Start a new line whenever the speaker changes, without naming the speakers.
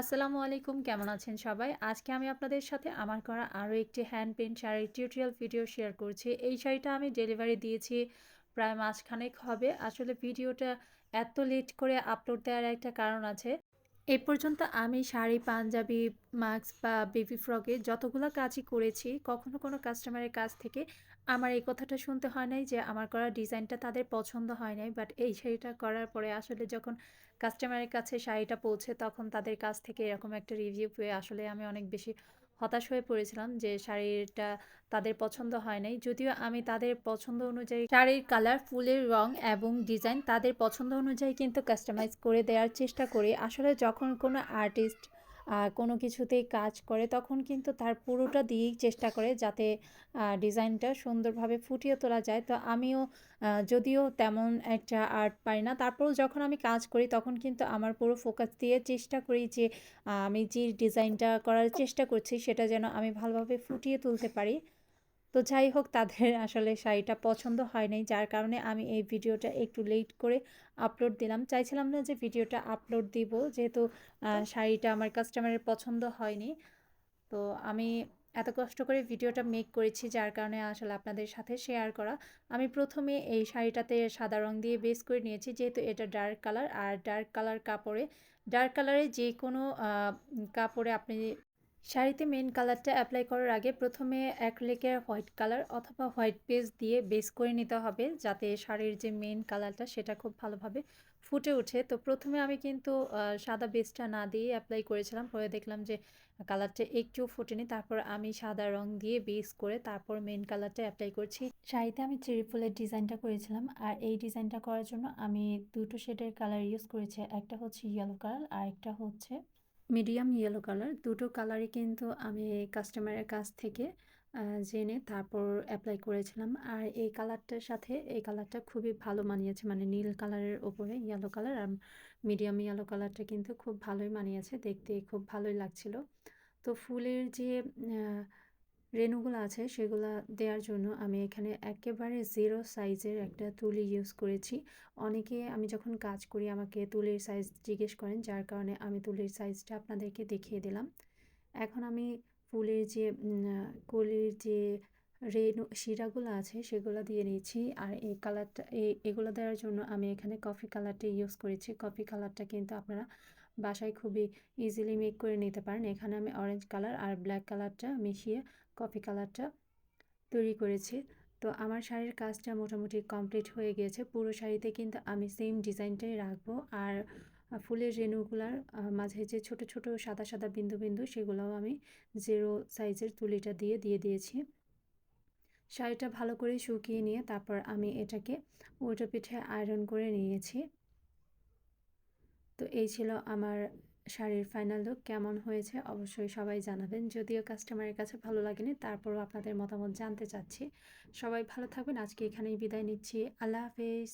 আসসালামু আলাইকুম, কেমন আছেন সবাই? আজকে আমি আপনাদের সাথে আমার করা আরও একটি হ্যান্ড পেন্ট শাড়ির টিউটোরিয়াল ভিডিও শেয়ার করছি। এই শাড়িটা আমি ডেলিভারি দিয়েছি প্রায় মাসখানেক হবে। আসলে ভিডিওটা এত লেট করে আপলোড দেওয়ার একটা কারণ আছে। এই পর্যন্ত আমি শাড়ি, পাঞ্জাবি মাস্ক বা বেবি ফ্রকে যতগুলো কাজই করেছি, কখনো কোনো কাস্টমারের কাছ থেকে আমার এই কথাটা শুনতে হয় নাই যে আমার করা ডিজাইনটা তাদের পছন্দ হয় নাই। বাট এই শাড়িটা করার পরে আসলে যখন কাস্টমারের কাছে শাড়িটা পৌঁছে তখন তাদের কাছ থেকে এরকম একটা রিভিউ পেয়ে আসলে আমি অনেক বেশি হতাশ হয়ে পড়েছিলাম যে শাড়িটা তাদের পছন্দ হয় নাই। যদিও আমি তাদের পছন্দ অনুযায়ী শাড়ির কালার, ফুলের রং এবং ডিজাইন তাদের পছন্দ অনুযায়ী কিন্তু কাস্টমাইজ করে দেওয়ার চেষ্টা করি। আসলে যখন কোনো আর্টিস্ট কোনো কিছুতেই কাজ করে তখন কিন্তু তার পুরোটা দিয়েই চেষ্টা করে যাতে ডিজাইনটা সুন্দরভাবে ফুটিয়ে তোলা যায়। তো আমিও যদিও তেমন একটা আর্ট পারি না, তারপরও যখন আমি কাজ করি তখন কিন্তু আমার পুরো ফোকাস দিয়ে চেষ্টা করি যে আমি যে ডিজাইনটা করার চেষ্টা করছি সেটা যেন আমি ভালোভাবে ফুটিয়ে তুলতে পারি। তো যাই হোক, তাদের আসলে শাড়িটা পছন্দ হয় নাই, যার কারণে আমি এই ভিডিওটা একটু লেট করে আপলোড দিলাম। চাইছিলাম না যে ভিডিওটা আপলোড দিব, যেহেতু শাড়িটা আমার কাস্টমারের পছন্দ হয়নি। তো আমি এত কষ্ট করে ভিডিওটা মেক করেছি, যার কারণে আসলে আপনাদের সাথে শেয়ার করা। আমি প্রথমে এই শাড়িটাতে সাদা রং দিয়ে বেস করে নিয়েছি, যেহেতু এটা ডার্ক কালার, আর ডার্ক কালার কাপড়ে, ডার্ক কালারে যে কোনো কাপড়ে আপনি শাড়িতে মেন কালারটা অ্যাপ্লাই করার আগে প্রথমে অ্যাক্রিলিকের হোয়াইট কালার অথবা হোয়াইট পেজ দিয়ে বেস করে নিতে হবে যাতে শাড়ির যে মেন কালারটা সেটা খুব ভালোভাবে ফুটে ওঠে। তো প্রথমে আমি কিন্তু সাদা বেসটা না দিয়ে অ্যাপ্লাই করেছিলাম। পরে দেখলাম যে কালারটা একটু ফুটেনি। তারপর আমি সাদা রং দিয়ে বেস করে তারপর মেন কালারটা অ্যাপ্লাই করছি। শাড়িতে আমি চেরি ফুলের ডিজাইনটা করেছিলাম। আর এই ডিজাইনটা করার জন্য আমি দুটো শেডের কালার ইউজ করেছি। একটা হচ্ছে ইয়েলো কালার আর একটা হচ্ছে মিডিয়াম ইয়েলো কালার। দুটো কালারই কিন্তু আমি কাস্টমারের কাছ থেকে জেনে তারপর অ্যাপ্লাই করেছিলাম। আর এই কালারটার সাথে, এই কালারটা খুবই ভালো মানিয়েছে। মানে নীল কালারের ওপরে ইয়েলো কালার আর মিডিয়াম ইয়েলো কালারটা কিন্তু খুব ভালোই মানিয়েছে। দেখতে খুব ভালোই লাগছিল। তো ফুলের যে রেণুগুলো আছে, সেগুলো দেওয়ার জন্য আমি এখানে একেবারে জিরো সাইজের একটা তুলি ইউজ করেছি। অনেকে আমি যখন কাজ করি, আমাকে তুলির সাইজ জিজ্ঞেস করেন, যার কারণে আমি তুলির সাইজটা আপনাদেরকে দেখিয়ে দিলাম। এখন আমি ফুলের যে কলির যে রেনু শিরাগুলো আছে, সেগুলো দিয়ে নিয়েছি। আর এই কালারটা এগুলো দেওয়ার জন্য আমি এখানে কফি কালারটা ইউজ করেছি। কফি কালারটা কিন্তু আপনারা বাসায় খুবই ইজিলি মেক করে নিতে পারেন। এখানে আমি অরেঞ্জ কালার আর ব্ল্যাক কালারটা মিশিয়ে কফি কালারটা তৈরি করেছি। তো আমার শাড়ির কাজটা মোটামুটি কমপ্লিট হয়ে গিয়েছে পুরো শাড়িতে কিন্তু আমি সেম ডিজাইনটাই রাখব। আর ফুলের রেণুগুলার মাঝে যে ছোট ছোট সাদা সাদা বিন্দু বিন্দু সেগুলোও আমি জিরো সাইজের তুলিটা দিয়ে দিয়ে দিয়েছি। শাড়িটা ভালো করে শুকিয়ে নিয়ে তারপর আমি এটাকে উল্টো পিঠে আয়রন করে নিয়েছি। তো এই ছিল আমার শাড়ির ফাইনাল লুক কেমন হয়েছে অবশ্যই সবাই জানাবেন। যদিও কাস্টমারের কাছে ভালো লাগেনি, তারপরও আপনাদের মতামত জানতে চাচ্ছি। সবাই ভালো থাকবেন, আজকে এখানেই বিদায় নিচ্ছি। আল্লাহ হাফেজ।